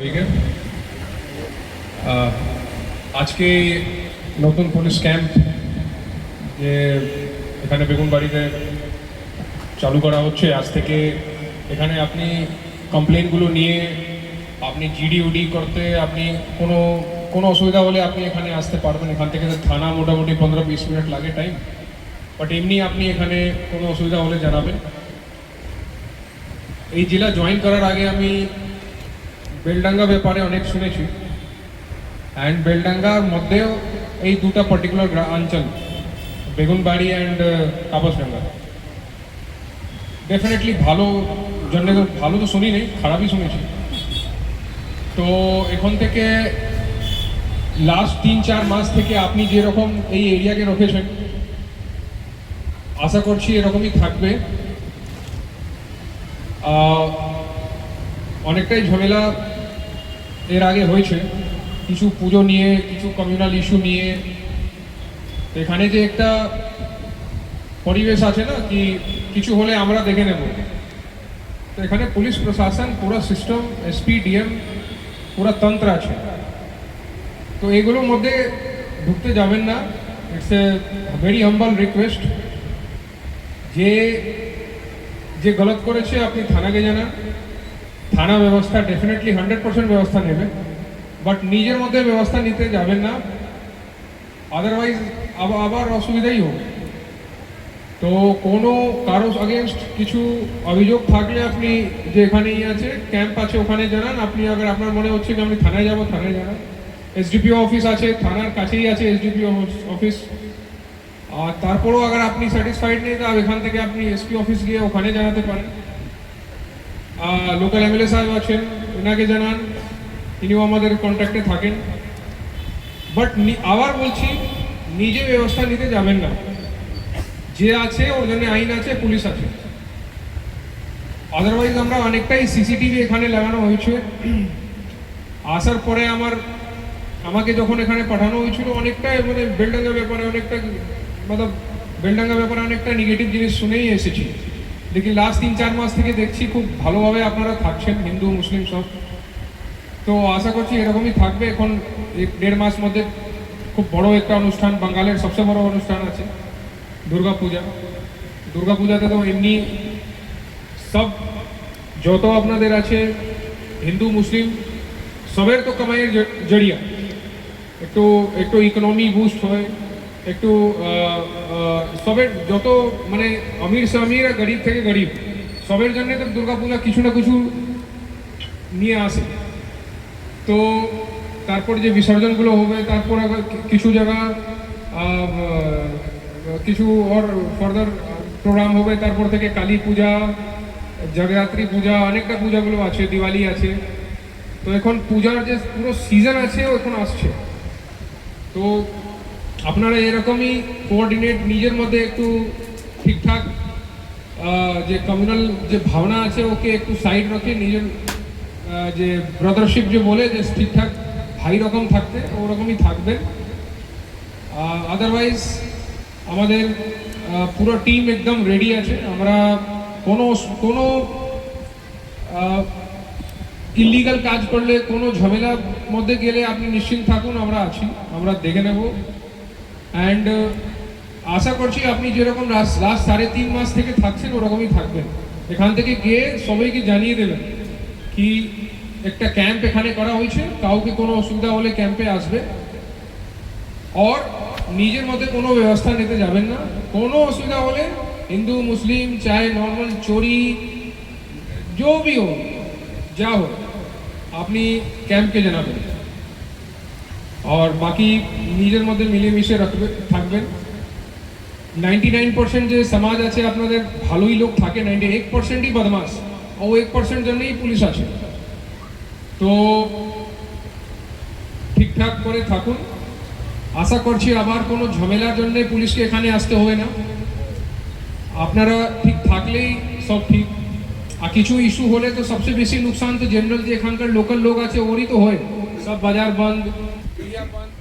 সবাইকে আজকে নতুন পুলিশ ক্যাম্প যে এখানে বেগুনবাড়িতে চালু করা হচ্ছে। আজ থেকে এখানে আপনি কমপ্লেনগুলো নিয়ে আপনি জিডি উডি করতে আপনি কোনো কোনো অসুবিধা হলে আপনি এখানে আসতে পারবেন। এখান থেকে থানা মোটামুটি পনেরো বিশ মিনিট লাগে টাইম বাট এমনি আপনি এখানে কোনো অসুবিধা হলে জানাবেন। এই জেলা জয়েন করার আগে আমি বেলডাঙ্গা ব্যাপারে অনেক শুনেছি। অ্যান্ড বেলডাঙ্গার মধ্যেও এই দুটা পার্টিকুলার অঞ্চল, বেগুনবাড়ি অ্যান্ড তাপসডাঙ্গা ডেফিনেটলি ভালো, জন্য ভালো তো শুনি নেই, খারাপই শুনেছি। তো এখন থেকে লাস্ট তিন চার মাস থেকে আপনি যেরকম এই এরিয়াকে রেখেছেন আশা করছি এরকমই থাকবে। অনেকটাই ঝামেলা এর আগে হয়েছে। কিছু পুজো নিয়ে, কিছু কমিউনাল ইস্যু নিয়ে। এখানে যে একটা পরিবেশ আছে না, কি কিছু হলে আমরা দেখে নেব। তো এখানে পুলিশ প্রশাসন, পুরো সিস্টেম এসপি ডিএম পুরো তন্ত্র আছে। তো এগুলোর মধ্যে ঢুকতে যাবেন না। It's a very humble request যে যে গলত করেছে আপনি থানাকে জানান। থানা ব্যবস্থা ডেফিনেটলি হান্ড্রেড পার্সেন্ট ব্যবস্থা নেবে বাট নিজের মধ্যে ব্যবস্থা নিতে যাবেন না আদারওয়াইজ আবার আবার অসুবিধাই হবে। তো কোনো কারও আগেনস্ট কিছু অভিযোগ থাকলে আপনি যে এখানেই আছে ক্যাম্প আছে ওখানে জানান, আপনি আগে আপনার মনে হচ্ছে যে আমি থানায় যাব, থানায় জানান। এসডিপিও অফিস আছে, থানার কাছেই আছে এসডিপিও অফিস আর তারপরেও আগে আপনি স্যাটিসফাইড নেই, তো এখান থেকে আপনি এসপি অফিস গিয়ে ওখানে জানাতে পারেন। লোকাল এমএলএ সাহেব আছেন ওনাকে জানান, তিনিও আমাদের কন্ট্যাক্টে থাকেন। বাট আবার বলছি, নিজে ব্যবস্থা নিতে যাবেন না। যে আছে, ওর জন্য আইন আছে, পুলিশ আছে। আদারওয়াইজ আমরা অনেকটাই সিসিটিভি এখানে লাগানো হয়েছে। আসার পরে আমার, আমাকে যখন এখানে পাঠানো হয়েছিল অনেকটাই মানে বেলডাঙ্গা ব্যাপারে অনেকটা মানে বেলডাঙ্গা ব্যাপারে অনেকটা নেগেটিভ জিনিস শুনেই এসেছি। দেখি লাস্ট তিন, চার মাস থেকে দেখছি খুব ভালোভাবে আপনারা থাকছেন, হিন্দু, মুসলিম সব। তো আশা করছি এরকমই থাকবে। এখন দেড় মাস মধ্যে খুব বড় একটা অনুষ্ঠান, বাঙালির সবচেয়ে বড় অনুষ্ঠান আছে, দুর্গা পূজা। দুর্গা পূজাতে তো এমনি সব যত আপনাদের আছে, হিন্দু, মুসলিম, সবের তো কামাইয়ের জড়িয়া। একটু একটু ইকোনমি বুস্ট হয়। একটু সবের যত মানে আমির সে আমির আর গরিব থেকে গরিব, সবের জন্য তো দুর্গাপূজা কিছু না কিছু নিয়ে আসে। তো তারপর যে বিসর্জনগুলো হবে, তারপর আবার কিছু জায়গা কিছু ওর ফার্দার প্রোগ্রাম হবে, তারপর থেকে কালী পূজা, জগরাত্রি পূজা, অনেকটা পূজাগুলো আছে, দিওয়ালি আছে। তো এখন পূজার যে পুরো সিজন আছে, ও এখন আসছে। তো আপনারা এরকমই কোঅর্ডিনেট নিজের মধ্যে একটু ঠিকঠাক যে কমিউনাল যে ভাবনা আছে, ওকে একটু সাইড রেখে, নিজের যে ব্রাদারশিপ যে বলে, যে ঠিকঠাক ভাই রকম থাকতে, ওরকমই থাকবেন। আদারওয়াইজ আমাদের পুরো টিম একদম রেডি আছে। আমরা কোনো কোনো ইলিগাল কাজ করলে, কোনো ঝামেলার মধ্যে গেলে আপনি নিশ্চিন্ত থাকুন, আমরা আছি। আমরা দেখে নেব। অ্যান্ড uh, আশা করছি আপনি যেরকম লাস্ট সাড়ে তিন মাস থেকে থাকছেন, ওরকমই থাকবেন। এখান থেকে গিয়ে সবাইকে জানিয়ে দেবেন কি একটা ক্যাম্প এখানে করা হয়েছে, কাউকে কোনো অসুবিধা হলে ক্যাম্পে আসবে। অর নিজের মতে কোনো ব্যবস্থা নিতে যাবেন না। কোনো অসুবিধা হলে হিন্দু, মুসলিম চাহে নর্মাল, চোরি जो भी যা হোক, আপনি ক্যাম্পকে জানাবেন। আর বাকি নিজের মধ্যে মিলেমিশে রাখবে, থাকবেন। নাইনটি নাইন পার্সেন্ট যে সমাজ আছে, আপনাদের ভালোই লোক থাকে নাইনটি এক পার্সেন্টই বদমাস ও এক পার্সেন্ট জন্যই পুলিশ আছে তো ঠিকঠাক করে থাকুন। আশা করছি আবার কোনো ঝামেলার জন্য পুলিশকে এখানে আসতে হবে না। আপনারা ঠিক থাকলেই সব ঠিক। আর কিছু ইস্যু হলে তো সবচেয়ে বেশি নুকসান তো জেনারেল যে এখানকার লোকাল লোক আছে, ওরই তো হয়। সব বাজার বন্ধ। এরিয়া বন্ধ